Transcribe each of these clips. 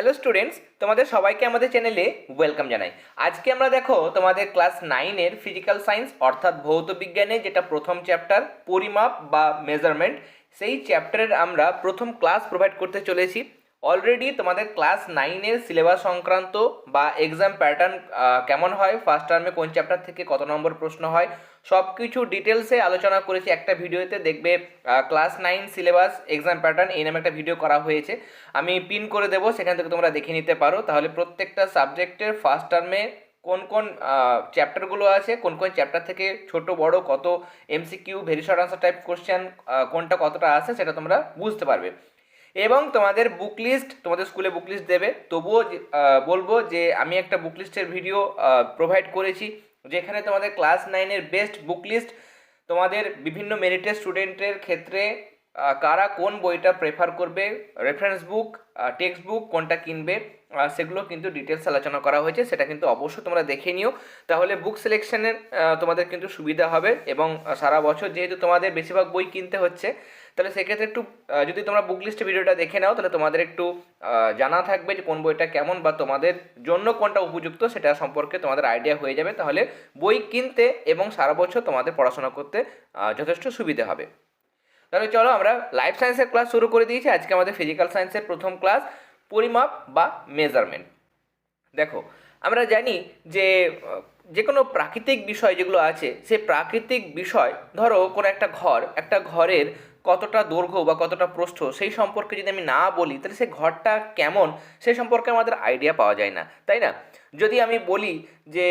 Hello students, তোমাদের সবাইকে আমাদের চ্যানেলে ওয়েলকাম জানাই। আজকে আমরা দেখো তোমাদের ক্লাস নাইনের ফিজিক্যাল সায়েন্স, অর্থাৎ ভৌত বিজ্ঞানে যেটা প্রথম চ্যাপ্টার, পরিমাপ বা মেজারমেন্ট, সেই চ্যাপ্টারের আমরা প্রথম ক্লাস প্রোভাইড করতে চলেছি। অলরেডি তোমাদের ক্লাস নাইনের সিলেবাস সংক্রান্ত বা এক্সাম প্যাটার্ন কেমন হয়, ফার্স্ট টার্মে কোন চ্যাপ্টার থেকে কত নম্বর প্রশ্ন হয় সব কিছু ডিটেলসে আলোচনা করেছি। একটা ভিডিওতে দেখবে class nine syllabus exam pattern এই নামে একটা ভিডিও করা হয়েছে। আমি পিন করে দেবো, সেখান থেকে তোমরা দেখে নিতে পারো। তাহলে প্রত্যেকটা সাবজেক্টের ফার্স্ট টার্মে কোন কোন চ্যাপ্টারগুলো আছে, কোন কোন চ্যাপ্টার থেকে ছোট, বড়, কত MCQ very short answer type question কোনটা কতটা আছে সেটা তোমরা বুঝতে পারবে। এবং তোমাদের বুক লিস্ট তোমাদের স্কুলে বুক লিস্ট দেবে। তবুও বলব যে, আমি একটা বুক লিস্টের ভিডিও প্রোভাইড করেছি। যেখানে তোমাদের ক্লাস নাইনের বেস্ট বুক লিস্ট তোমাদের বিভিন্ন মেরিটেড স্টুডেন্টের ক্ষেত্রে কারা কোন বইটা প্রেফার করবে রেফারেন্স বুক টেক্সট বুক কোনটা কিনবে সেগুলো কিন্তু ডিটেলস আলোচনা করা হয়েছে, সেটা কিন্তু অবশ্যই তোমরা দেখে নিও। তাহলে বুক সিলেকশনের তোমাদের কিন্তু সুবিধা হবে এবং সারা বছর যেহেতু তোমাদের বেশিরভাগ বই কিনতে হচ্ছে তাহলে সেক্ষেত্রে একটু যদি তোমরা বুক লিস্টে ভিডিওটা দেখে নাও, তাহলে তোমাদের একটু জানা থাকবে যে কোন বইটা কেমন বা তোমাদের জন্য কোনটা উপযুক্ত, সেটা সম্পর্কে তোমাদের আইডিয়া হয়ে যাবে। তাহলে বই কিনতে এবং সারা বছর তোমাদের পড়াশোনা করতে যথেষ্ট সুবিধা হবে। তাহলে চলো আমরা লাইফ সায়েন্সের ক্লাস শুরু করে দিয়েছি। আজকে আমাদের ফিজিক্যাল সায়েন্সের প্রথম ক্লাস পরিমাপ বা মেজারমেন্ট দেখো, আমরা জানি যে যে কোনো প্রাকৃতিক বিষয় যেগুলো আছে সেই প্রাকৃতিক বিষয়, ধরো কোনো একটা ঘর, একটা ঘরের কতটা দৈর্ঘ্য বা কতটা প্রস্থ সেই সম্পর্কে যদি আমি না বলি, তাহলে সে ঘরটা কেমন? সেই সম্পর্কে আমাদের আইডিয়া পাওয়া যায় না, তাই না? যদি আমি বলি যে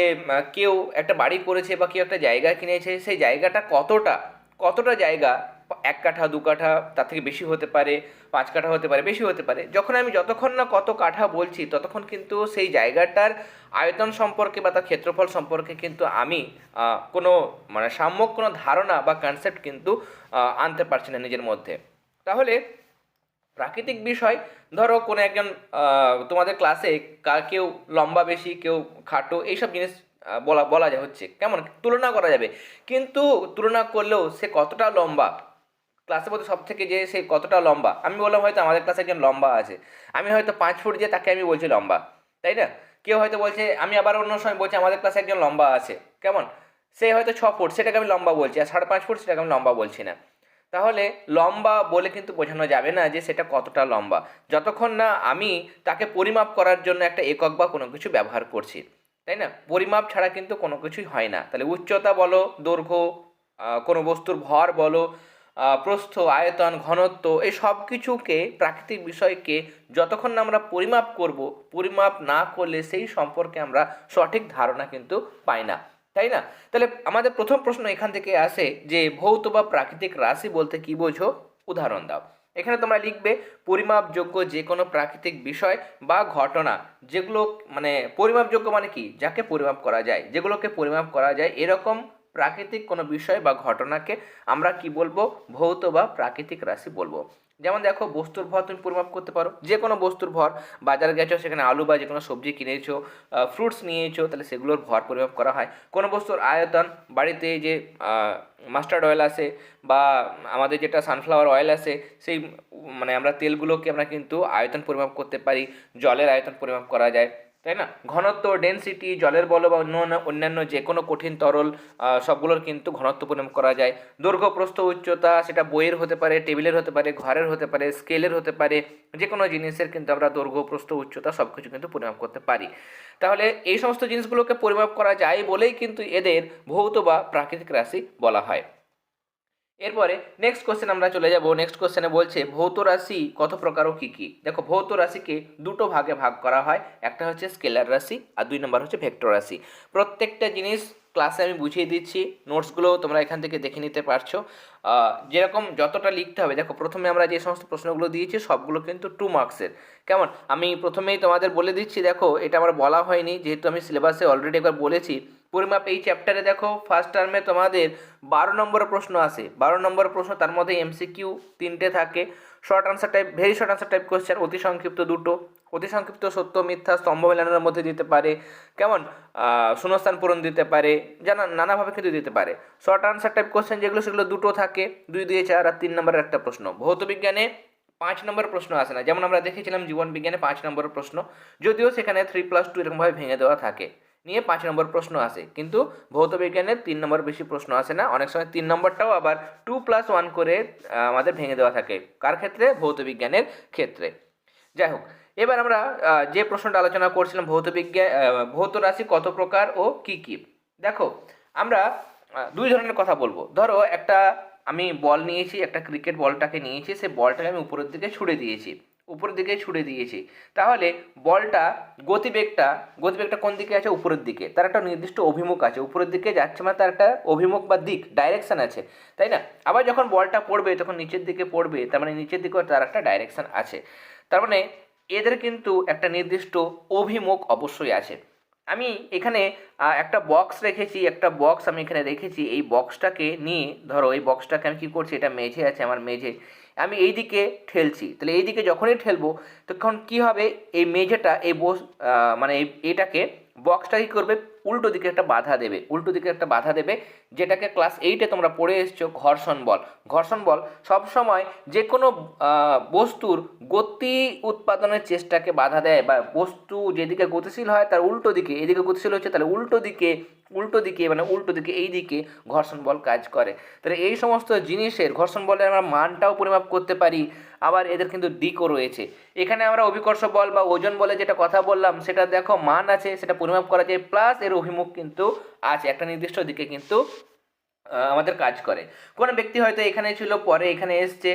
কেউ একটা বাড়ি করেছে বা কেউ একটা জায়গা কিনেছে, সেই জায়গাটা কতটা কতটা জায়গা, এক কাঠা, দু কাঠা, তার থেকে বেশি হতে পারে? পাঁচ কাঠা হতে পারে বেশি হতে পারে। যখন আমি যতক্ষণ না কত কাঠা বলছি, ততক্ষণ কিন্তু সেই জায়গাটার আয়তন সম্পর্কে বা তার ক্ষেত্রফল সম্পর্কে কিন্তু আমি কোনো মানে সাম্যক কোনো ধারণা বা কনসেপ্ট কিন্তু আনতে পারছি না নিজের মধ্যে। তাহলে প্রাকৃতিক বিষয়, ধরো কোনো একজন তোমাদের ক্লাসে কেউ লম্বা বেশি, কেউ খাটো, এইসব জিনিস বলা বলা হচ্ছে। কেমন? তুলনা করা যাবে। কিন্তু তুলনা করলেও সে কতটা লম্বা ক্লাসের মধ্যে সব থেকে যে সে কতটা লম্বা, আমি বললাম হয়তো আমাদের ক্লাসে একজন লম্বা আছে। আমি হয়তো পাঁচ ফুট যে তাকে আমি বলছি লম্বা, তাই না? কেউ হয়তো বলছে, আমি আবার অন্য সময় বলছি আমাদের ক্লাসে একজন লম্বা আছে, কেমন? সে হয়তো ছ ফুট, সেটাকে আমি লম্বা বলছি, আর সাড়ে পাঁচ ফুট সেটাকে আমি লম্বা বলছি না। তাহলে লম্বা বলে কিন্তু বোঝানো যাবে না যে সেটা কতটা লম্বা। যতক্ষণ না আমি তাকে পরিমাপ করার জন্য একটা একক বা কোনো কিছু ব্যবহার করছি, তাই না? পরিমাপ ছাড়া কিন্তু কোনো কিছুই হয় না। তাহলে উচ্চতা বলো, দৈর্ঘ্য কোনো বস্তুর ভর বলো প্রস্থ, আয়তন, ঘনত্ব এই সব কিছুকে প্রাকৃতিক বিষয়কে যতক্ষণ না আমরা পরিমাপ করব, পরিমাপ না করলে সেই সম্পর্কে আমরা সঠিক ধারণা কিন্তু পাই না। তাই না? তাহলে আমাদের প্রথম প্রশ্ন এখান থেকে আসে যে ভৌত বা প্রাকৃতিক রাশি বলতে কি বোঝো? উদাহরণ দাও। এখানে তোমরা লিখবে, পরিমাপযোগ্য যে কোনো প্রাকৃতিক বিষয় বা ঘটনা যেগুলো মানে পরিমাপযোগ্য মানে কি? যাকে পরিমাপ করা যায়। যেগুলোকে পরিমাপ করা যায় এরকম প্রাকৃতিক কোনো বিষয় বা ঘটনাকে আমরা কি বলব? ভৌত বা প্রাকৃতিক রাশি বলব। যেমন দেখো, বস্তুর ভর তুমি পরিমাপ করতে পারো। যে কোনো বস্তুর ভর, বাজার গেছো, সেখানে আলু বা যে কোনো সবজি কিনেছো ফ্রুটস নিয়েছো, তাহলে সেগুলোর ভর পরিমাপ করা হয়। কোনো বস্তুর আয়তন, বাড়িতে যে মাস্টার্ড অয়েল আছে বা আমাদের যেটা সানফ্লাওয়ার অয়েল আছে, সেই মানে আমরা তেলগুলোকে আমরা কিন্তু আয়তন পরিমাপ করতে পারি, জলের আয়তন পরিমাপ করা যায়। তাই না? ঘনত্ব ডেনসিটি জলের বল বা অন্য অন্য- অন্যান্য যে কোনো কঠিন তরল সবগুলোর কিন্তু ঘনত্ব পরিমাপ করা যায়। দৈর্ঘ্য, প্রস্থ, উচ্চতা, সেটা বইয়ের হতে পারে, টেবিলের হতে পারে, ঘরের হতে পারে, স্কেলের হতে পারে যে কোনো জিনিসের কিন্তু আমরা দৈর্ঘ্য, প্রস্থ, উচ্চতা সব কিছু কিন্তু পরিমাপ করতে পারি। তাহলে এই সমস্ত জিনিসগুলোকে পরিমাপ করা যায় বলেই কিন্তু এদের ভৌত বা প্রাকৃতিক রাশি বলা হয়। এরপরে নেক্সট কোশ্চেন আমরা চলে যাব। নেক্সট কোশ্চেনে বলছে, ভৌত রাশি কত প্রকার ও কী কী? দেখো, ভৌত রাশিকে দুটো ভাগে ভাগ করা হয়। একটা হচ্ছে স্কেলার রাশি আর দুই নম্বর হচ্ছে ভেক্টর রাশি। প্রত্যেকটা জিনিস ক্লাসে আমি বুঝিয়ে দিচ্ছি। নোটসগুলো তোমরা এখান থেকে দেখে নিতে পারছ। যেরকম যতটা লিখতে হবে, দেখো প্রথমে আমরা যে সমস্ত প্রশ্নগুলো দিয়েছি, সবগুলো কিন্তু টু মার্কসের কেমন? আমি প্রথমেই তোমাদের বলে দিচ্ছি, দেখো, এটা আমার বলা হয়নি, যেহেতু আমি সিলেবাসে অলরেডি একবার বলেছি। পরিমাপ এই চ্যাপ্টারে দেখো ফার্স্ট টার্মে তোমাদের বারো নম্বর প্রশ্ন আসে। বারো নম্বর প্রশ্ন, তার মধ্যে এমসিকিউ তিনটে থাকে। Short answer type very short answer type question অতি সংক্ষিপ্ত দুটো। অতি সংক্ষিপ্ত সত্য, মিথ্যা, স্তম্ভ মেলানোর মধ্যে দিতে পারে, কেমন? শূন্যস্থান পূরণ দিতে পারে, জানা, নানাভাবে কিন্তু দিতে পারে। শর্ট আনসার টাইপ কোশ্চেন যেগুলো, সেগুলো দুটো থাকে, দুই দুই, চার আর তিন নম্বরের একটা প্রশ্ন। ভৌত বিজ্ঞানে পাঁচ নম্বর প্রশ্ন আসে না। যেমন আমরা দেখেছিলাম জীবন বিজ্ঞানে পাঁচ নম্বর প্রশ্ন, যদিও সেখানে থ্রি প্লাস টু এরকমভাবে ভেঙে দেওয়া থাকে, নিয়ে পাঁচ নম্বর প্রশ্ন আসে। কিন্তু ভৌত বিজ্ঞানে তিন নম্বর বেশি প্রশ্ন আসে না। অনেক সময় তিন নম্বরটাও আবার টু প্লাস ওয়ান করে আমাদের ভেঙে দেওয়া থাকে। কার ক্ষেত্রে? ভৌত বিজ্ঞানের ক্ষেত্রে। যাই হোক এবার আমরা যে প্রশ্নটা আলোচনা করছিলাম ভৌত বিজ্ঞান ভৌত রাশি কত প্রকার ও কি কি? দেখো, আমরা দুই ধরনের কথা বলব। ধরো, একটা আমি বল নিয়েছি, একটা ক্রিকেট বলটাকে নিয়েছি সেই বলটাকে আমি উপরের দিকে ছুড়ে দিয়েছি, উপরের দিকে ছুড়ে দিয়েছি। তাহলে বলটা গতিবেগটা গতিবেগটা কোন দিকে আছে? উপরের দিকে। তার একটা নির্দিষ্ট অভিমুখ আছে, উপরের দিকে যাচ্ছে মানে তার একটা অভিমুখ বা দিক ডাইরেকশান আছে, তাই না? আবার যখন বলটা পড়বে, তখন নিচের দিকে পড়বে, তার মানে নিচের দিকেও তার একটা ডাইরেকশান আছে। তার মানে এদের কিন্তু একটা নির্দিষ্ট অভিমুখ অবশ্যই আছে। আমি এখানে একটা বক্স রেখেছি, একটা বক্স আমি এখানে রেখেছি। এই বক্সটাকে নিয়ে, ধরো এই বক্সটাকে আমি কী করছি? এটা মেঝে আছে আমার মেঝে। আমি এই দিকে ঠেলছি। তাহলে এই দিকে যখনই ঠেলবো, তখন কি হবে? এই মেঝেটা, এই বস মানে এটাকে বক্সটা কী করবে? উল্টো দিকে একটা বাধা দেবে, উল্টো দিকে একটা বাধা দেবে, যেটাকে ক্লাস এইটে তোমরা পড়ে এসছো, ঘর্ষণ বল। ঘর্ষণ বল সবসময় যে কোনো বস্তুর গতি উৎপাদনের চেষ্টাকে বাধা দেয় বা বস্তু যেদিকে গতিশীল হয় তার উল্টো দিকে, এদিকে গতিশীল হচ্ছে তাহলে উল্টো দিকে উল্টো দিকে মানে উল্টো দিকে এই দিকে ঘর্ষণ বল কাজ করে। তাহলে এই সমস্ত জিনিসের ঘর্ষণ বলের আমরা মানটাও পরিমাপ করতে পারি, আবার এদের কিন্তু দিকও রয়েছে। এখানে আমরা অভিকর্ষ বল বা ওজন বলে যেটা কথা বললাম, সেটা দেখো মান আছে, সেটা পরিমাপ করা যায় প্লাস এর অভিমুখ কিন্তু আছে, একটা নির্দিষ্ট দিকে কিন্তু আমাদের কাজ করে। কোনো ব্যক্তি হয়তো এখানে ছিল, পরে এখানে এসছে,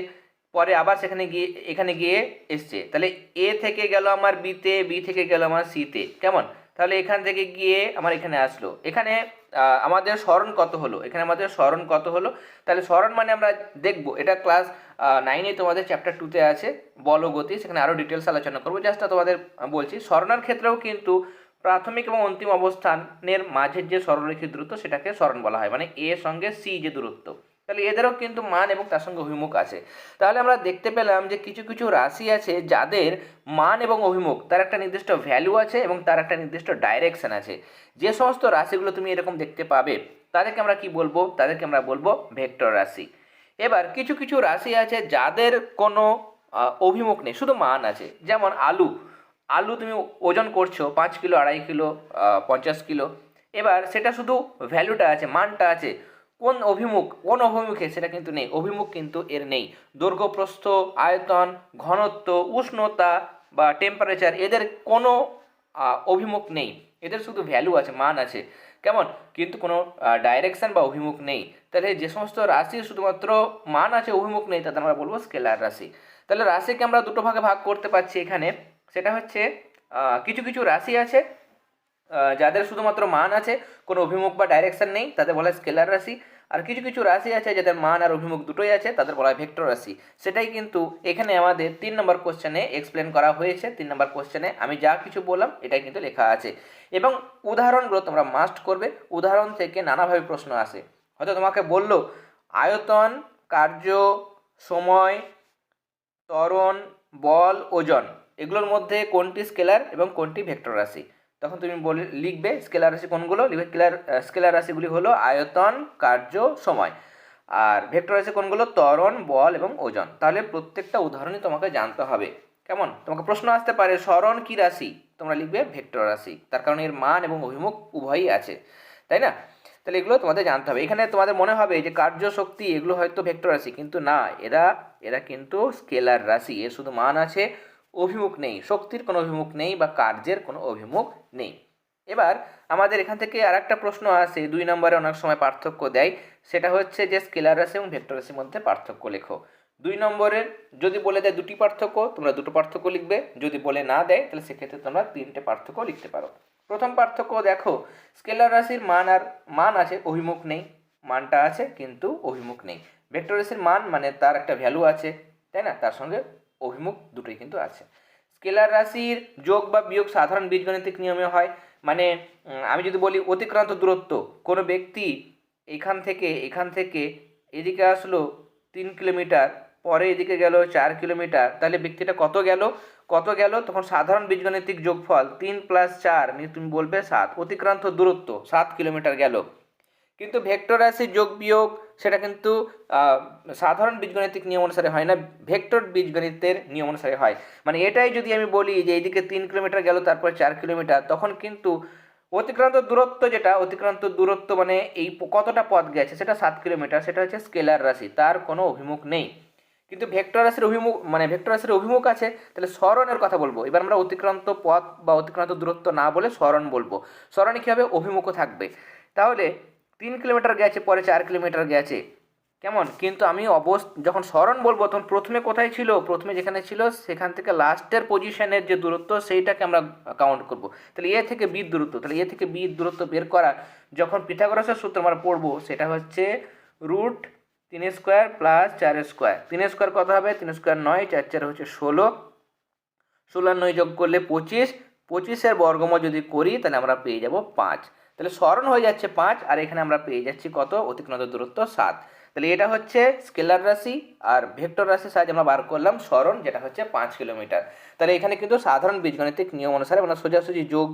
পরে আবার সেখানে গিয়ে, এখানে গিয়ে এসছে। তাহলে এ থেকে গেল আমার বিতে, বি থেকে গেল আমার সিতে। কেমন? তাহলে এখান থেকে গিয়ে আমার এখানে আসলো। এখানে আমাদের স্মরণ কত হলো? এখানে আমাদের স্মরণ কত হলো? তাহলে স্মরণ মানে আমরা দেখব। এটা ক্লাস নাইনে তোমাদের চ্যাপ্টার টুতে আছে। বলগতি সেখানে আরও ডিটেলস আলোচনা করব। জাস্ট তোমাদের বলছি, স্মরণের ক্ষেত্রেও কিন্তু প্রাথমিক এবং অন্তিম অবস্থানের মাঝের যে সরলরেখী দূরত্ব সেটাকে স্মরণ বলা হয় মানে এ সঙ্গে সি যে দূরত্ব। তাহলে এদেরও কিন্তু মান এবং তার সঙ্গে অভিমুখ আছে। তাহলে আমরা দেখতে পেলাম যে কিছু কিছু রাশি আছে যাদের মান এবং অভিমুখ, তার একটা নির্দিষ্ট ভ্যালু আছে এবং তার একটা নির্দিষ্ট ডাইরেকশন আছে। যে সমস্ত রাশিগুলো তুমি এরকম দেখতে পাবে, তাদেরকে আমরা কি বলব? তাদেরকে আমরা বলব ভেক্টর রাশি। এবার কিছু কিছু রাশি আছে যাদের কোনো অভিমুখ নেই, শুধু মান আছে। যেমন আলু আলু তুমি ওজন করছ, পাঁচ কিলো, আড়াই কিলো পঞ্চাশ কিলো, এবার সেটা শুধু ভ্যালুটা আছে, মানটা আছে, কোন অভিমুখ, কোন অভিমুখে সেটা কিন্তু নেই, অভিমুখ কিন্তু এর নেই। দৈর্ঘ্য প্রস্থ আয়তন, ঘনত্ব, উষ্ণতা বা টেম্পারেচার এদের কোনো অভিমুখ নেই। এদের শুধু ভ্যালু আছে, মান আছে। কেমন? কিন্তু কোনো ডাইরেকশন বা অভিমুখ নেই। তাহলে যে সমস্ত রাশি শুধুমাত্র মান আছে, অভিমুখ নেই, তাদের আমরা বলব স্কেলার রাশি। তাহলে রাশিকে আমরা দুটো ভাগে ভাগ করতে পারছি এখানে। সেটা হচ্ছে কিছু কিছু রাশি আছে যাদের শুধুমাত্র মান আছে, কোনো অভিমুখ বা ডাইরেকশন নেই, তাদের বলা হয় স্কেলার রাশি। আর কিছু কিছু রাশি আছে যাদের মান আর অভিমুখ দুটোই আছে, তাদের বলা হয় ভেক্টর রাশি। সেটাই কিন্তু এখানে আমাদের তিন নম্বর কোশ্চেনে এক্সপ্লেন করা হয়েছে, তিন নম্বর কোশ্চেনে আমি যা কিছু বললাম, এটাই কিন্তু লেখা আছে। এবং উদাহরণগুলো তোমরা মাস্ট করবে, উদাহরণ থেকে নানাভাবে প্রশ্ন আসে। হয়তো তোমাকে বলল, আয়তন, কার্য, সময়, ত্বরণ, বল, ওজন। এগুলোর মধ্যে কোনটি স্কেলার এবং কোনটি ভেক্টর রাশি? তখন তুমি বলে, লিখবে স্কেলার রাশি কোনগুলো? লিখবে স্কেলার স্কেলার রাশিগুলি হলো আয়তন, কার্য, সময়। আর ভেক্টর রাশি কোনগুলো? ত্বরণ, বল এবং ওজন। তাহলে প্রত্যেকটা উদাহরণই তোমাকে জানতে হবে। কেমন? তোমাকে প্রশ্ন আসতে পারে, স্মরণ কি রাশি? তোমরা লিখবে ভেক্টর রাশি। তার কারণ এর মান এবং অভিমুখ উভয়ই আছে। তাই না? তাহলে এগুলো তোমাদের জানতে হবে। এখানে তোমাদের মনে হবে যে কার্য শক্তি এগুলো হয়তো ভেক্টর রাশি, কিন্তু না, এরা এরা কিন্তু স্কেলার রাশি। এর শুধু মান আছে অভিমুখ নেই, শক্তির কোনো অভিমুখ নেই বা কার্যের কোনো অভিমুখ নেই। এবার আমাদের এখান থেকে আর একটা প্রশ্ন আসে, দুই নম্বরে অনেক সময় পার্থক্য দেয়, সেটা হচ্ছে যে স্কেলার রাশি এবং ভেক্টর রাশির মধ্যে পার্থক্য লেখো। দুই নম্বরের যদি বলে দেয় দুটি পার্থক্য, তোমরা দুটো পার্থক্য লিখবে, যদি বলে না দেয়, তাহলে সেক্ষেত্রে তোমরা তিনটে পার্থক্য লিখতে পারো। প্রথম পার্থক্য দেখো, স্কেলার রাশির মান আর, মান আছে, অভিমুখ নেই, মানটা আছে, কিন্তু অভিমুখ নেই। ভেক্টর রাশির মান মানে তার একটা ভ্যালু আছে, তাই না? তার সঙ্গে অভিমুখ দুটোই কিন্তু আছে। স্কেলার রাশির যোগ বা বিয়োগ সাধারণ বীজগণিতিক নিয়মে হয়। মানে আমি যদি বলি অতিক্রান্ত দূরত্ব, কোনো ব্যক্তি এখান থেকে এখান থেকে এদিকে আসলো তিন কিলোমিটার, পরে এদিকে গেল চার কিলোমিটার, তাহলে ব্যক্তিটা কত গেল? কত গেল? তখন সাধারণ বীজগণিতিক যোগফল তিন প্লাস চার নিয়ে তুমি বলবে সাত। অতিক্রান্ত দূরত্ব, সাত কিলোমিটার গেল। কিন্তু ভেক্টর রাশি যোগ বিয়োগ, সেটা কিন্তু সাধারণ বীজগণিতিক নিয়ম অনুসারে হয় না, ভেক্টর বীজগণিতের নিয়ম অনুসারে হয়। মানে এটাই যদি আমি বলি যে এইদিকে তিন কিলোমিটার গেল, তারপর চার কিলোমিটার, তখন কিন্তু অতিক্রান্ত দূরত্ব যেটা, অতিক্রান্ত দূরত্ব মানে এই কতটা পথ গেছে, সেটা সাত কিলোমিটার, সেটা হচ্ছে স্কেলার রাশি, তার কোনো অভিমুখ নেই। কিন্তু ভেক্টর রাশির অভিমুখ মানে ভেক্টর রাশির অভিমুখ আছে, তাহলে স্মরণের কথা বলব। এবার আমরা অতিক্রান্ত পথ বা অতিক্রান্ত দূরত্ব না বলে স্মরণ বলব। স্মরণে কী হবে অভিমুখও থাকবে? তাহলে তিন কিলোমিটার গেছে, পরে চার কিলোমিটার গেছে। কেমন? কিন্তু আমি অবস, যখন স্মরণ বলব, তখন প্রথমে কোথায় ছিল? প্রথমে যেখানে ছিল, সেখান থেকে লাস্টের পজিশনের যে দূরত্ব, সেইটাকে আমরা কাউন্ট করব। তাহলে এ থেকে বি দূরত্ব, তাহলে এ থেকে বি দূরত্ব বের করা যখন পিথাগোরাসের সূত্র আমরা পড়ব, সেটা হচ্ছে রুট তিন স্কোয়ার প্লাস চার স্কোয়ার তিন স্কোয়ার কত হবে? তিন স্কোয়ার নয়, চার চার হচ্ছে ষোলো। ষোলো নয় যোগ করলে পঁচিশ। পঁচিশের বর্গমূল যদি করি, তাহলে আমরা পেয়ে যাব পাঁচ। তাহলে স্মরণ হয়ে যাচ্ছে পাঁচ, আর এখানে আমরা পেয়ে যাচ্ছি কত? অতিক্রান্ত দূরত্ব সাত। তাহলে এটা হচ্ছে স্কেলার রাশি আর ভেক্টর রাশির সাহায্যে আমরা বার করলাম স্মরণ যেটা হচ্ছে পাঁচ কিলোমিটার। তাহলে এখানে কিন্তু সাধারণ বীজগণিতিক নিয়ম অনুসারে মানে সোজাসুজি যোগ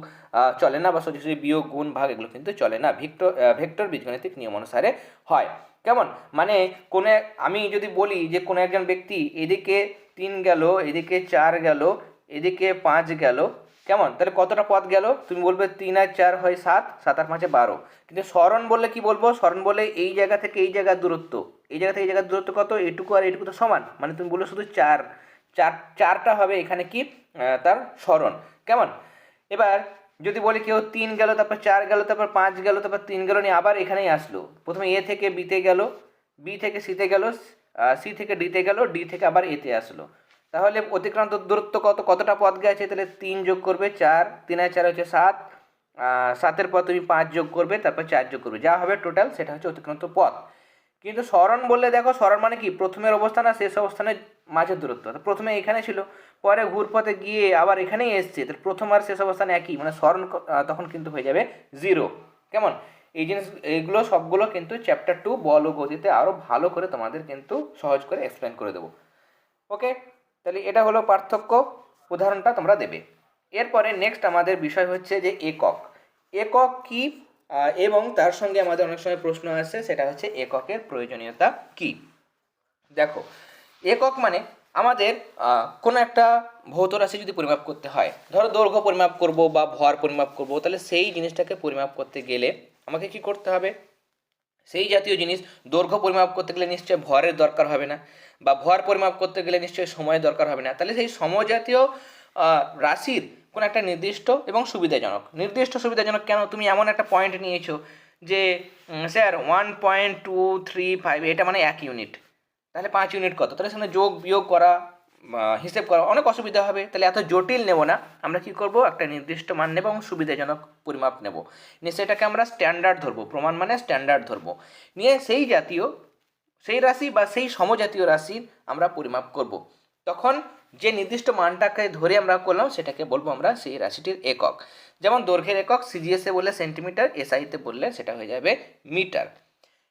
চলে না বা সোজাসুজি বিয়োগ, গুণ, ভাগ এগুলো কিন্তু চলে না। ভিক্টর ভেক্টর বীজগণিতিক নিয়ম অনুসারে হয়। কেমন? মানে কোনো আমি যদি বলি যে কোনো একজন ব্যক্তি এদিকে তিন গেল, এদিকে চার গেল, এদিকে পাঁচ গেল কেমন? তাহলে কতটা পথ গেল? তুমি বলবে তিন আর চার হয় সাত সাত আর পাঁচে বারো। কিন্তু স্মরণ বললে কি বলব? স্মরণ বলে এই জায়গা থেকে এই জায়গার দূরত্ব। এই জায়গা থেকে এই জায়গার দূরত্ব কত? এটুকু আর এইটুকু তো সমান। মানে তুমি বলল শুধু চার। চার, চারটা হবে এখানে কি? তার স্মরণ। কেমন? এবার যদি বলি কেউ তিন গেল, তারপর চার গেল, তারপর পাঁচ গেল, তারপর তিন গেল নিয়ে আবার এখানেই আসলো। প্রথমে এ থেকে বিতে গেল, বি থেকে সিতে গেল সি থেকে ডিতে গেল, ডি থেকে আবার এতে আসলো। তাহলে অতিক্রান্ত দূরত্ব কত? কতটা পথ গেছে? তাহলে তিন যোগ করবে চার। তিন আর চার হচ্ছে সাত। সাতের পর তুমি পাঁচ যোগ করবে, তারপর চার যোগ করবে। যা হবে টোটাল সেটা হচ্ছে অতিক্রান্ত পথ। কিন্তু স্মরণ বললে দেখো, স্মরণ মানে কি? প্রথমের অবস্থান আর শেষ অবস্থানের মাঝের দূরত্ব। প্রথমে এখানে ছিল, পরে ঘুরপথে গিয়ে আবার এখানেই এসছে। তাহলে প্রথম আর শেষ অবস্থান একই মানে স্মরণ তখন কিন্তু হয়ে যাবে জিরো কেমন? এই জিনিস এইগুলো সবগুলো কিন্তু চ্যাপ্টার টু বল ও গতিতে আরও ভালো করে তোমাদের কিন্তু সহজ করে এক্সপ্লেন করে দেবো। ওকে তাহলে এটা হলো পার্থক্য উদাহরণটা তোমরা দেবে। এরপরে নেক্সট আমাদের বিষয় হচ্ছে যে একক। একক কি? এবং তার সঙ্গে আমাদের অনেক সময় প্রশ্ন আসে সেটা হচ্ছে এককের প্রয়োজনীয়তা কি? দেখো, একক মানে আমাদের কোনো একটা ভৌত রাশি যদি পরিমাপ করতে হয়, ধরো দৈর্ঘ্য পরিমাপ করব বা ভর পরিমাপ করব, তাহলে সেই জিনিসটাকে পরিমাপ করতে গেলে আমাকে কি করতে হবে? সেই জাতীয় জিনিস দৈর্ঘ্য পরিমাপ করতে গেলে নিশ্চয় ভরের দরকার হবে না বা ভর পরিমাপ করতে গেলে নিশ্চয়ই সময়ের দরকার হবে না। তাহলে সেই সমজাতীয় রাশির কোনো একটা নির্দিষ্ট এবং সুবিধাজনক। নির্দিষ্ট সুবিধাজনক কেন? তুমি এমন একটা পয়েন্ট নিয়েছো যে sir one point two three five এটা মানে এক ইউনিট তাহলে পাঁচ ইউনিট কত? তাহলে সেখানে যোগ বিয়োগ করা হিসেব করা অনেক অসুবিধা হবে, তাহলে এত জটিল নেব না। আমরা কি করব? একটা নির্দিষ্ট মান নেব এবং সুবিধাজনক পরিমাপ নেব। নিয়ে সেটাকে আমরা স্ট্যান্ডার্ড ধরবো, প্রমাণ মানে স্ট্যান্ডার্ড ধরবো। নিয়ে সেই জাতীয়, সেই রাশি বা সেই সমজাতীয় রাশির আমরা পরিমাপ করব। তখন যে নির্দিষ্ট মানটাকে ধরে আমরা করলাম, সেটাকে বলব আমরা সেই রাশিটির একক। যেমন দৈর্ঘ্যের একক সিজিএসে বললে সেন্টিমিটার এসআইতে বললে সেটা হয়ে যাবে মিটার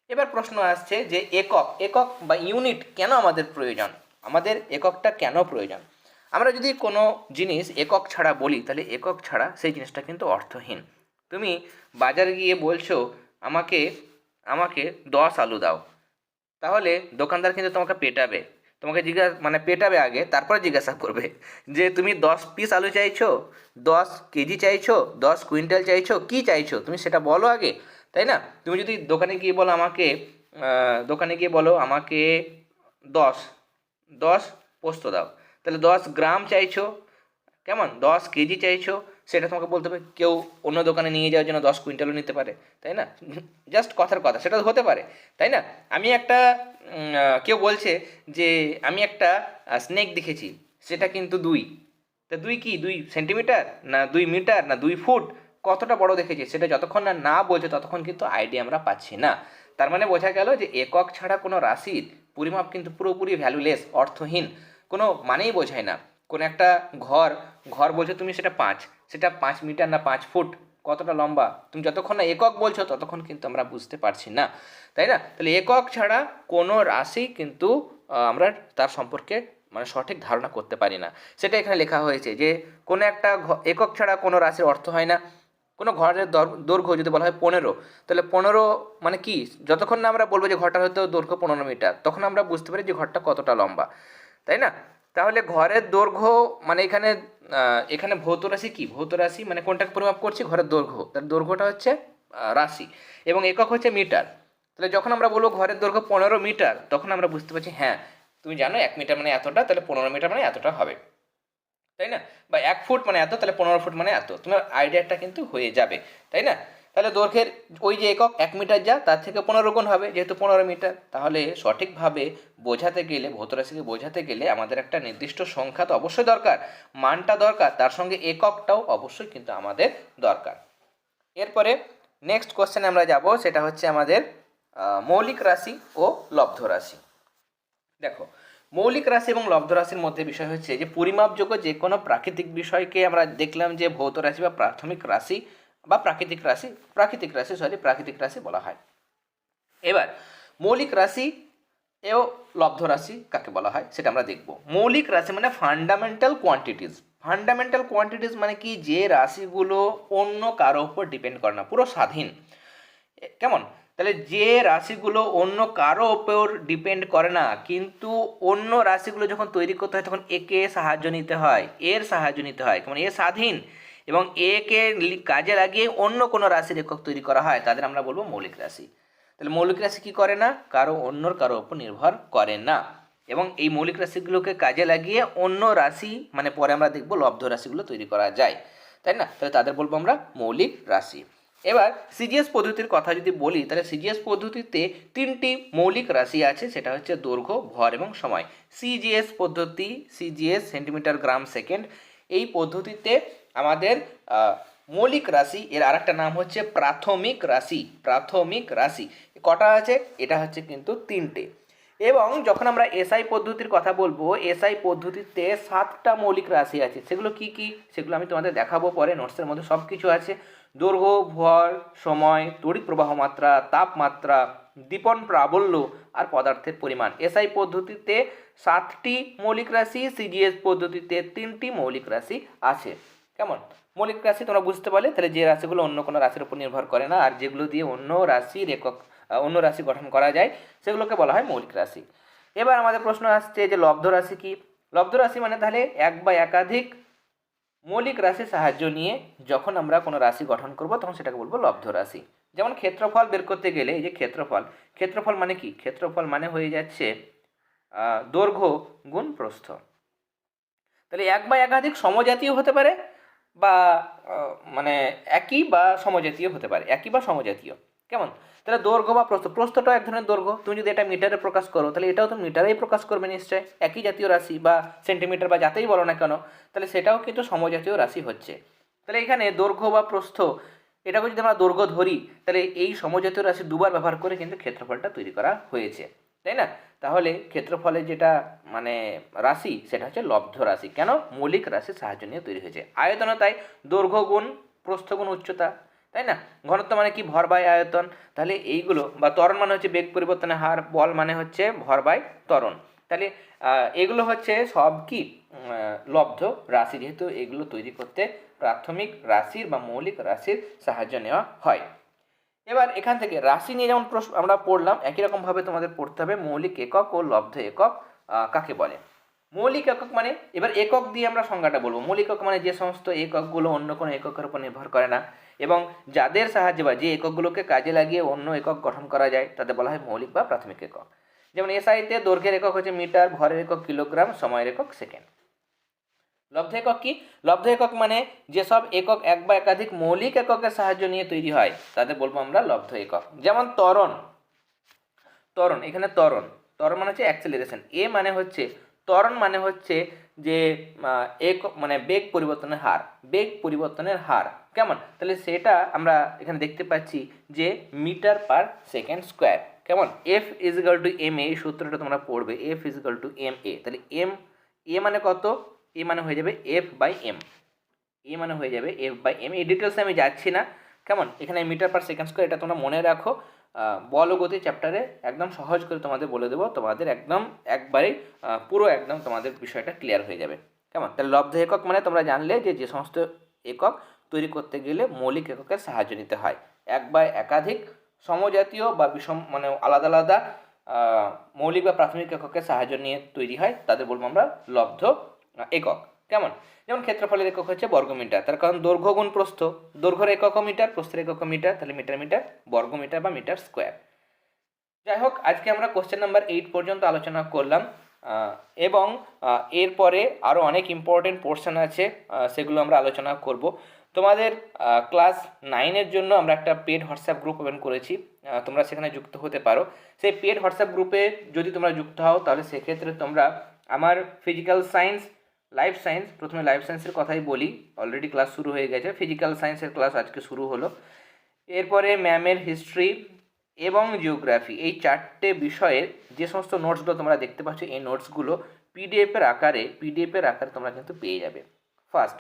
এবার প্রশ্ন আসছে যে একক একক বা ইউনিট কেন আমাদের প্রয়োজন? আমাদের এককটা কেন প্রয়োজন? আমরা যদি কোনো জিনিস একক ছাড়া বলি, তাহলে একক ছাড়া সেই জিনিসটা কিন্তু অর্থহীন। তুমি বাজারে গিয়ে বলছো, আমাকে আমাকে দশ আলু দাও। তাহলে দোকানদার কিন্তু তোমাকে পেটাবে। তোমাকে জিজ্ঞাসা মানে পেটাবে আগে, তারপরে জিজ্ঞাসা করবে যে, তুমি দশ পিস আলু চাইছো? দশ কেজি চাইছো? দশ কুইন্টাল চাইছো? কি চাইছো? তুমি সেটা বলো আগে। তাই না? তুমি যদি দোকানে গিয়ে বলো, আমাকে দোকানে গিয়ে বলো, আমাকে দশ দশ পোস্ত দাও। তাহলে দশ গ্রাম চাইছো, কেমন? দশ কেজি চাইছো, সেটা তোমাকে বলতে হবে, কেউ অন্য দোকানে নিয়ে যাওয়ার জন্য দশ কুইন্টালও নিতে পারে, তাই না? জাস্ট কথার কথা, সেটা হতে পারে, তাই না? আমি একটা কেউ বলছে যে, আমি একটা স্নেক দেখেছি, সেটা কিন্তু দুই। তা দুই কি? দুই সেন্টিমিটার না দুই মিটার না দুই ফুট কতটা বড় দেখেছি? সেটা যতক্ষণ না না বলছে, ততক্ষণ কিন্তু আইডিয়া আমরা পাচ্ছি না। তার মানে বোঝা গেল যে, একক ছাড়া কোনো রাশির পরিমাপ কিন্তু পুরোপুরি ভ্যালুলেস অর্থহীন, কোনো মানেই বোঝায় না। কোনো একটা ঘর ঘর বলছো তুমি সেটা পাঁচ সেটা পাঁচ মিটার না পাঁচ ফুট, কতটা লম্বা? তুমি যতক্ষণ না একক বলছো, ততক্ষণ কিন্তু আমরা বুঝতে পারছি না, তাই না? তাহলে একক ছাড়া কোনো রাশি কিন্তু আমরা তার সম্পর্কে মানে সঠিক ধারণা করতে পারি না। সেটা এখানে লেখা হয়েছে যে কোনো একটা একক ছাড়া কোনো রাশির অর্থ হয় না। কোনো ঘরের দর- দৈর্ঘ্য যদি বলা হয় পনেরো, তাহলে পনেরো মানে কি? যতক্ষণ না আমরা বলব যে ঘরটা হয়তো দৈর্ঘ্য পনেরো মিটার, তখন আমরা বুঝতে পারি যে ঘরটা কতটা লম্বা, তাই না? তাহলে ঘরের দৈর্ঘ্য মানে এখানে এখানে ভৌত রাশি কি? ভৌত রাশি মানে কোনটাকে পরিমাপ করছি? ঘরের দৈর্ঘ্য, তার দৈর্ঘ্যটা হচ্ছে রাশি, এবং একক হচ্ছে মিটার, তাহলে যখন আমরা বলব ঘরের দৈর্ঘ্য পনেরো মিটার, তখন আমরা বুঝতে পারছি হ্যাঁ তুমি জানো এক মিটার মানে এতটা, তাহলে পনেরো মিটার মানে এতটা হবে তাই না? বা এক ফুট মানে এত, তাহলে পনেরো ফুট মানে এত। তোমার আইডিয়াটা কিন্তু হয়ে যাবে, তাই না? তাহলে দৈর্ঘ্যের ওই যে একক এক মিটার যা, তার থেকে পনেরো গুণ হবে, যেহেতু পনেরো মিটার। তাহলে সঠিকভাবে বোঝাতে গেলে ভৌত রাশিকে বোঝাতে গেলে আমাদের একটা নির্দিষ্ট সংখ্যা তো অবশ্যই দরকার। মানটা দরকার, তার সঙ্গে এককটাও অবশ্যই কিন্তু আমাদের দরকার। এরপরে নেক্সট কোশ্চেনে আমরা যাব, সেটা হচ্ছে আমাদের মৌলিক রাশি ও লব্ধ রাশি। দেখো মৌলিক রাশি এবং লব্ধ রাশির মধ্যে বিষয় হচ্ছে যে পরিমাপযোগ্য যে কোনো প্রাকৃতিক বিষয়কে আমরা দেখলাম যে ভৌত রাশি বা প্রাথমিক রাশি বা প্রাকৃতিক রাশি প্রাকৃতিক রাশি সরি প্রাকৃতিক রাশি বলা হয়। এবার, মৌলিক রাশি এও লব্ধ রাশি কাকে বলা হয় সেটা আমরা দেখব। মৌলিক রাশি মানে ফান্ডামেন্টাল কোয়ান্টিটিস ফান্ডামেন্টাল কোয়ান্টিটিস মানে কি? যে রাশিগুলো অন্য কারও উপর ডিপেন্ড করে না, পুরো স্বাধীন। কেমন? তাহলে যে রাশিগুলো অন্য কারও ওপর ডিপেন্ড করে না, কিন্তু অন্য রাশিগুলো যখন তৈরি করতে হয়, তখন একে সাহায্য নিতে হয়, এর সাহায্য নিতে হয়। কেমন? এ স্বাধীন এবং একে কাজে লাগিয়ে অন্য কোনো রাশির একক তৈরি করা হয়, তাদের আমরা বলব মৌলিক রাশি। তাহলে মৌলিক রাশি কি করে না? কারও অন্যর কারও ওপর নির্ভর করে না। এবং এই মৌলিক রাশিগুলোকে কাজে লাগিয়ে অন্য রাশি মানে পরে আমরা দেখব লব্ধ রাশিগুলো তৈরি করা যায়। তাই না? তাহলে তাদের বলব আমরা মৌলিক রাশি। এবার সিজিএস পদ্ধতির কথা যদি বলি, তাহলে সিজিএস পদ্ধতিতে তিনটি মৌলিক রাশি আছে, সেটা হচ্ছে দৈর্ঘ্য, ভর এবং সময়। সিজিএস পদ্ধতি, সিজিএস সেন্টিমিটার গ্রাম সেকেন্ড, এই পদ্ধতিতে আমাদের মৌলিক রাশি, এর আরেকটা নাম হচ্ছে প্রাথমিক রাশি প্রাথমিক রাশি। কটা আছে? এটা হচ্ছে কিন্তু তিনটে। এবং যখন আমরা এসআই পদ্ধতির কথা বলব এসআই পদ্ধতিতে সাতটা মৌলিক রাশি আছে। সেগুলো কি কি? সেগুলো আমি তোমাদের দেখাবো পরে নোটসের মধ্যে সব কিছু আছে। দৈর্ঘ্য, ভর, সময়, তড়িৎ প্রবাহ মাত্রা, তাপমাত্রা দীপন প্রাবল্য আর পদার্থের পরিমাণ। এসআই পদ্ধতিতে সাতটি মৌলিক রাশি সিজিএস পদ্ধতিতে তিনটি মৌলিক রাশি আছে। কেমন? মৌলিক রাশি তোমরা বুঝতে পারলে, তাহলে যে রাশিগুলো অন্য কোনো রাশির উপর নির্ভর করে না, আর যেগুলো দিয়ে অন্য রাশির একক অন্য রাশি গঠন করা যায়, সেগুলোকে বলা হয় মৌলিক রাশি। এবার আমাদের প্রশ্ন আসছে যে লব্ধ রাশি কি? লব্ধ রাশি মানে তাহলে এক বা একাধিক মৌলিক রাশির সাহায্য নিয়ে যখন আমরা কোনো রাশি গঠন করব, তখন সেটাকে বলব লব্ধ রাশি। যেমন ক্ষেত্রফল বের করতে গেলে, এই যে ক্ষেত্রফল ক্ষেত্রফল মানে কি? ক্ষেত্রফল মানে হয়ে যাচ্ছে দৈর্ঘ্য গুণ প্রস্থ। তাহলে এক বা একাধিক সমজাতীয় হতে পারে বা মানে একই বা সমজাতীয় হতে পারে, একই বা সমজাতীয়। কেমন? তাহলে দৈর্ঘ্য বা প্রস্থ, প্রস্থটাও এক ধরনের দৈর্ঘ্য। তুমি যদি এটা মিটারে প্রকাশ করো, তাহলে এটাও তো মিটারেই প্রকাশ করবে নিশ্চয়। একই জাতীয় রাশি বা সেন্টিমিটার বা যাতেই বলো না কেন, তাহলে সেটাও কিন্তু সমজাতীয় রাশি হচ্ছে। তাহলে এখানে দৈর্ঘ্য বা প্রস্থ, এটাকে যদি আমরা দৈর্ঘ্য ধরি, তাহলে এই সমজাতীয় রাশি দুবার ব্যবহার করে কিন্তু ক্ষেত্রফলটা তৈরি করা হয়েছে। তাই না? তাহলে ক্ষেত্রফলের যেটা মানে রাশি, সেটা হচ্ছে লব্ধ রাশি। কেন? মৌলিক রাশির সাহায্য নিয়ে তৈরি হয়েছে। আয়তনও তাই দৈর্ঘ্য গুণ, প্রস্থ গুণ উচ্চতা। তাই না? ঘনত্ব মানে কি? ভর বাই আয়তন। তাহলে এইগুলো, বা ত্বরণ মানে হচ্ছে বেগ পরিবর্তনের হার, বল মানে হচ্ছে ভর বাই ত্বরণ। তাহলে এগুলো হচ্ছে সব কি? লব্ধ রাশি, যেহেতু এগুলো তৈরি করতে প্রাথমিক রাশির বা মৌলিক রাশির সাহায্য নেওয়া হয়। এবার এখান থেকে রাশি নিয়ে যেমন প্রশ্ন আমরা পড়লাম, একই রকমভাবে তোমাদের পড়তে হবে, মৌলিক একক ও লব্ধ একক কাকে বলে? মৌলিক একক মানে এবার একক দিয়ে আমরা সংজ্ঞাটা বলব। মৌলিক একক মানে যে সমস্ত এককগুলো অন্য কোনো এককের উপর নির্ভর করে না। এবং যাদের সাহায্যে বা যে এককগুলোকে কাজে লাগিয়ে অন্য একক গঠন করা যায়, তাদের বলা হয় মৌলিক বা প্রাথমিক একক। যেমন এসআইতে দৈর্ঘ্যের একক হচ্ছে মিটার, ভরের একক কিলোগ্রাম, সময়ের একক সেকেন্ড। লব্ধ একক কি? লব্ধ একক মানে যেসব একক এক বা একাধিক মৌলিক এককের সাহায্য নিয়ে তৈরি হয়, তাদের বলব আমরা লব্ধ একক। যেমন ত্বরণ। ত্বরণ, এখানে ত্বরণ। ত্বরণ মানে হচ্ছে অ্যাক্সেলারেশন এ মানে হচ্ছে, ত্বরণ মানে হচ্ছে যে এক মানে বেগ পরিবর্তনের হার, বেগ পরিবর্তনের হার, কেমন? তাহলে সেটা আমরা এখানে দেখতে পাচ্ছি যে মিটার পার সেকেন্ড স্কোয়ার, কেমন? F equal to M A সূত্রটা তোমরা পড়বে F equal to M A তাহলে এম এ মানে কত? এ মানে হয়ে যাবে এফ বাই এম এ মানে হয়ে যাবে এফ বাই এম এই ডিটেলসে আমি যাচ্ছি না, কেমন? এখানে মিটার পার সেকেন্ড স্কোয়ার, এটা তোমরা মনে রাখো আহ, বল গতি চ্যাপ্টারে একদম সহজ করে তোমাদের বলে দেবো। তোমাদের একদম একবারেই পুরো একদম তোমাদের বিষয়টা ক্লিয়ার হয়ে যাবে। কেমন? তাহলে লব্ধ একক মানে তোমরা জানলে যে যে সমস্ত একক তৈরি করতে গেলে মৌলিক এককের সাহায্য নিতে হয়। এক বা একাধিক সমজাতীয় বা বিষম মানে আলাদা আলাদা মৌলিক বা প্রাথমিক এককের সাহায্য নিয়ে তৈরি হয়। তাদের বলব আমরা লব্ধ একক। কেমন? যেমন ক্ষেত্রফলের একক হচ্ছে বর্গ মিটার তার কারণ দৈর্ঘ্য গুণ প্রস্থ। দৈর্ঘ্যের একক মিটার, প্রস্থের একক মিটার, তাহলে মিটার মিটার বর্গ মিটার বা মিটার স্কোয়ার। যাই হোক, আজকে আমরা কোশ্চেন নাম্বার এইট পর্যন্ত আলোচনা করলাম এবং এরপরে আরও অনেক ইম্পর্টেন্ট পোর্শন আছে সেগুলো আমরা আলোচনা করব। তোমাদের ক্লাস নাইনের জন্য আমরা একটা পেড হোয়াটসঅ্যাপ গ্রুপ ওপেন করেছি তোমরা সেখানে যুক্ত হতে পারো। সেই পেড হোয়াটসঅ্যাপ গ্রুপে যদি তোমরা যুক্ত হও, তাহলে সেক্ষেত্রে তোমরা আমার ফিজিক্যাল সায়েন্স লাইফ সায়েন্স প্রথমে লাইফ সায়েন্সের কথাই বলি। অলরেডি ক্লাস শুরু হয়ে গেছে। ফিজিক্যাল সায়েন্সের ক্লাস আজকে শুরু হলো। এরপরে ম্যামের হিস্ট্রি এবং জিওগ্রাফি এই চারটে বিষয়ের যে সমস্ত নোটসগুলো তোমরা দেখতে পাচ্ছ, এই নোটসগুলো পিডিএফের আকারে পিডিএফের আকারে তোমরা কিন্তু পেয়ে যাবে। ফার্স্ট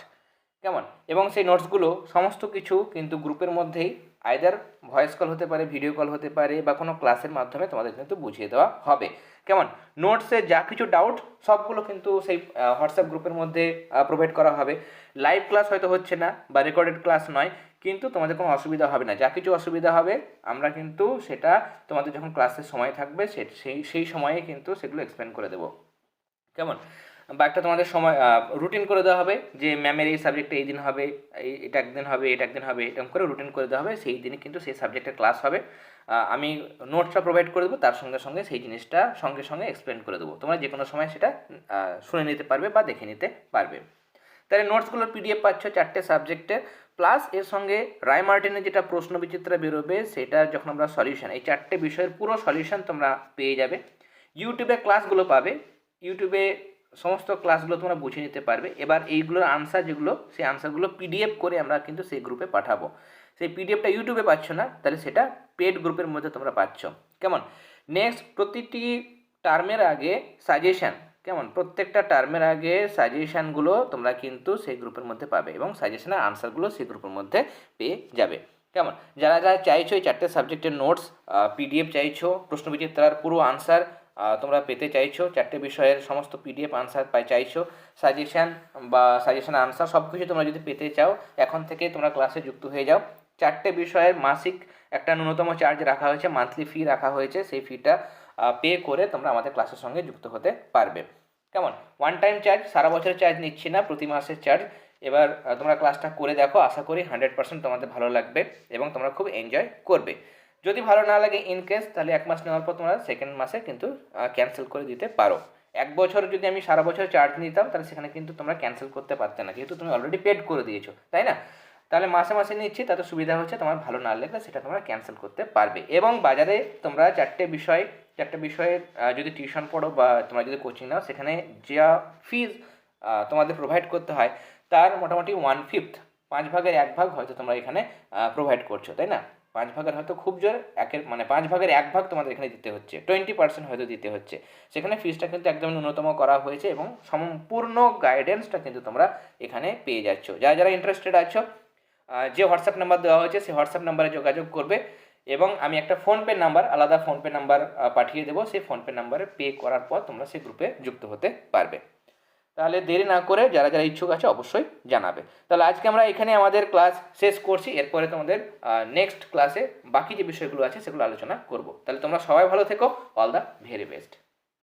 কেমন? এবং সেই নোটসগুলো সমস্ত কিছু কিন্তু গ্রুপের মধ্যেই আইদার ভয়েস কল হতে পারে ভিডিও কল হতে পারে বা কোনো ক্লাসের মাধ্যমে তোমাদের কিন্তু বুঝিয়ে দেওয়া হবে। কেমন? নোটসে যা কিছু ডাউট সবগুলো কিন্তু সেই হোয়াটসঅ্যাপ গ্রুপের মধ্যে প্রোভাইড করা হবে। লাইভ ক্লাস হয়তো হচ্ছে না বা রেকর্ডেড ক্লাস নয়, কিন্তু তোমাদের কোনো অসুবিধা হবে না। যা কিছু অসুবিধা হবে, আমরা কিন্তু সেটা তোমাদের যখন ক্লাসের সময় থাকবে সেই সেই সময়ে কিন্তু সেগুলো এক্সপ্লেন করে দেবো। কেমন? বা একটা তোমাদের সময় রুটিন করে দেওয়া হবে যে ম্যামের এই সাবজেক্টে এই দিন হবে এটা একদিন হবে, এটা একদিন হবে, এরকম করে রুটিন করে দেওয়া হবে, সেই দিনে কিন্তু সেই সাবজেক্টের ক্লাস হবে। আমি নোটসটা প্রোভাইড করে দেবো, তার সঙ্গে সঙ্গে সেই জিনিসটা সঙ্গে সঙ্গে এক্সপ্লেন করে দেবো। তোমরা যে কোনো সময় সেটা শুনে নিতে পারবে বা দেখে নিতে পারবে। তাহলে নোটসগুলোর পিডিএফ পাচ্ছ চারটে সাবজেক্টে প্লাস এর সঙ্গে রায় মার্টিনের যেটা প্রশ্ন বিচিত্রা বেরোবে, সেটা যখন আমরা সলিউশন এই চারটে বিষয়ের পুরো সলিউশন তোমরা পেয়ে যাবে। ইউটিউবে ক্লাসগুলো পাবে। ইউটিউবে সমস্ত ক্লাসগুলো তোমরা বুঝে নিতে পারবে। এবার এইগুলোর আনসার যেগুলো, সেই আনসারগুলো পিডিএফ করে আমরা কিন্তু সেই গ্রুপে পাঠাবো। সেই পিডিএফটা ইউটিউবে পাচ্ছ না, তাহলে সেটা পেড গ্রুপের মধ্যে তোমরা পাচ্ছ। কেমন? নেক্সট প্রতিটি টার্মের আগে সাজেশান কেমন? প্রত্যেকটা টার্মের আগে সাজেশানগুলো তোমরা কিন্তু সেই গ্রুপের মধ্যে পাবে এবং সাজেশনের আনসারগুলো সেই গ্রুপের মধ্যে পেয়ে যাবে। কেমন? যারা যারা চাইছো এই চারটে সাবজেক্টের নোটস পিডিএফ চাইছো, প্রশ্নবিচিত্রার পুরো আনসার তোমরা পেতে চাইছো, চারটে বিষয়ের সমস্ত পিডিএফ আনসার পাই চাইছো সাজেশান বা সাজেশন আনসার সব কিছু তোমরা যদি পেতে চাও, এখন থেকে তোমরা ক্লাসে যুক্ত হয়ে যাও। চারটে বিষয়ের মাসিক একটা ন্যূনতম চার্জ রাখা হয়েছে মান্থলি ফি রাখা হয়েছে, সেই ফিটা পে করে তোমরা আমাদের ক্লাসের সঙ্গে যুক্ত হতে পারবে। কেমন? ওয়ান টাইম চার্জ সারা বছরের চার্জ নিচ্ছি না, প্রতি মাসের চার্জ এবার তোমরা ক্লাসটা করে দেখো, আশা করি হান্ড্রেড পার্সেন্ট তোমাদের ভালো লাগবে এবং তোমরা খুব এনজয় করবে। যদি ভালো না লাগে ইন কেস তাহলে এক মাস নেওয়ার পর তোমরা সেকেন্ড মাসে কিন্তু ক্যান্সেল করে দিতে পারো। এক বছর যদি আমি সারা বছর চার্জ নিতাম, তাহলে সেখানে কিন্তু তোমরা ক্যান্সেল করতে পারতে না। যেহেতু তুমি অলরেডি পেড করে দিয়েছ, তাই না? তাহলে মাসে মাসে নিচ্ছি, তাতে সুবিধা হচ্ছে, তোমার ভালো না লাগলে সেটা তোমরা ক্যান্সেল করতে পারবে। এবং বাজারে তোমরা চারটে বিষয়, চারটে বিষয়ে যদি টিউশন পড়ো বা তোমরা যদি কোচিং নাও, সেখানে যা ফিজ তোমাদের প্রোভাইড করতে হয়, তার মোটামুটি ওয়ান ফিফথ পাঁচ ভাগের এক ভাগ হয়তো তোমরা এখানে প্রোভাইড করছ, তাই না? পাঁচ ভাগের হয়তো খুব জোর, একের মানে পাঁচ ভাগের এক ভাগ তোমাদের এখানে দিতে হচ্ছে। টোয়েন্টি পার্সেন্ট হয়তো দিতে হচ্ছে। সেখানে ফিজটা কিন্তু একদম ন্যূনতম করা হয়েছে এবং সম্পূর্ণ গাইডেন্সটা কিন্তু তোমরা এখানে পেয়ে যাচ্ছ। যারা যারা ইন্টারেস্টেড আছো যে হোয়াটসঅ্যাপ নাম্বার দেওয়া হয়েছে, সেই হোয়াটসঅ্যাপ নাম্বারে যোগাযোগ করবে এবং আমি একটা ফোনপে নাম্বার আলাদা ফোনপে নাম্বার পাঠিয়ে দেবো। সেই ফোনপে নাম্বারে পে করার পর তোমরা সেই গ্রুপে যুক্ত হতে পারবে। তাহলে দেরি না করে যারা যারা ইচ্ছুক আছে অবশ্যই জানাবে। তাহলে আজকে আমরা এখানে আমাদের ক্লাস শেষ করছি, এরপরে তোমাদের নেক্সট ক্লাসে বাকি যে বিষয়গুলো আছে সেগুলো আলোচনা করব। তাহলে তোমরা সবাই ভালো থেকো অল দ্য ভেরি বেস্ট